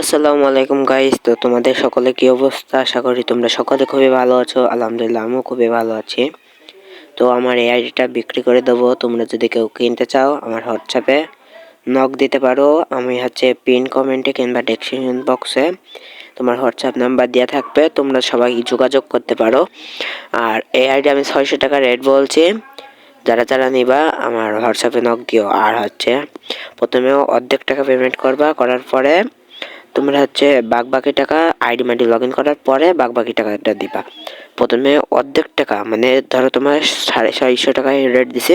আসসালামু আলাইকুম গাইস তো তোমাদের সকলে কি অবস্থা? আশা করি তোমরা সকলে খুবই ভালো আছো। আলহামদুলিল্লাহ, আমিও খুবই ভালো আছি। তো আমার এই আইডিটা বিক্রি করে দেবো। তোমরা যদি কেউ কিনতে চাও, আমার হোয়াটসঅ্যাপে নক দিতে পারো। আমি হচ্ছে পিন কমেন্টে কিংবা ডেসক্রিপশন বক্সে তোমার হোয়াটসঅ্যাপ নাম্বার দেওয়া থাকবে। তোমরা সবাই যোগাযোগ করতে পারো। আর এই আইডি আমি ছয়শো টাকা রেট বলছি। যারা যারা নিবা, আমার হোয়াটসঅ্যাপে নক দিও। আর হচ্ছে প্রথমে অর্ধেক টাকা পেমেন্ট করবা। করার পরে তোমরা হচ্ছে বাক বাকি টাকা আইডি মাইডি লগ ইন করার পরে বাক টাকাটা দিবা। প্রথমে অর্ধেক টাকা মানে ধরো তোমার সাড়ে ছয়শো টাকায় রেট দিছে,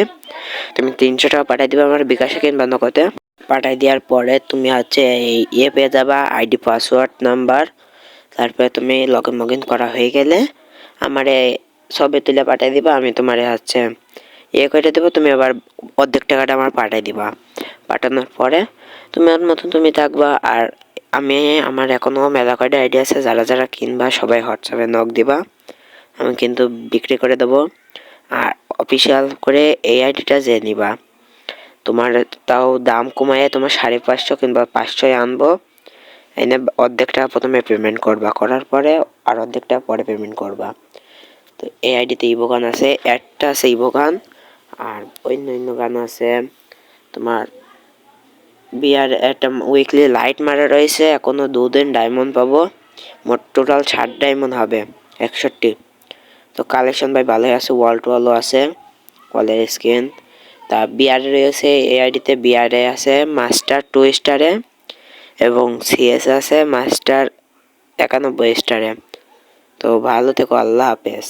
তুমি তিনশো টাকা পাঠিয়ে দিবা আমার বিকাশে কিংবা নগদে। পাঠিয়ে দেওয়ার পরে তুমি হচ্ছে এই ইয়ে পেয়ে যাবা, আইডি, পাসওয়ার্ড, নাম্বার। তারপরে তুমি লগ ইন মগ ইন করা হয়ে গেলে আমারে সবে তুলে পাঠিয়ে দিবা, আমি তোমার হচ্ছে ইয়ে করে দেবো, তুমি আবার অর্ধেক টাকাটা আমার পাঠিয়ে দিবা। পাঠানোর পরে তুমি ওর মতন তুমি থাকবা, আর আমি, আমার এখনও মেলা কয়টা আইডিয়া আছে, যারা যারা কিনবা সবাই হোয়াটসঅ্যাপে নক দিবা। আমি কিন্তু বিক্রি করে দেবো। আর অফিসিয়াল করে এই আইডিটা যে নিবা। তোমার তাও দাম কমাইয়ে তোমার সাড়ে পাঁচশো কিংবা পাঁচশোয় আনব। এনে অর্ধেকটা প্রথমে পেমেন্ট করবা। করার পরে আর অর্ধেকটা পরে পেমেন্ট করবা। তো এই আইডিতে ইভো গান আছে, একটা আছে ইভো গান আর অন্য অন্য গান আছে। তোমার বিয়ার একটা উইকলি লাইট মারা রয়েছে, এখনও দুদিন ডায়মন্ড পাবো। মোট টোটাল ষাট ডায়মন্ড হবে, একষট্টি। তো কালেকশন ভাই ভালোই আছে ওয়াল টোয়ালও আছে ওয়ালের স্ক্রিন তা বিয়ারে রয়েছে, এই আইডিতে বিয়ারে আছে মাস্টার টু স্টারে এবং সিএস আছে মাস্টার একানব্বই স্টারে তো ভালো থেকো, আল্লাহ হাফেজ।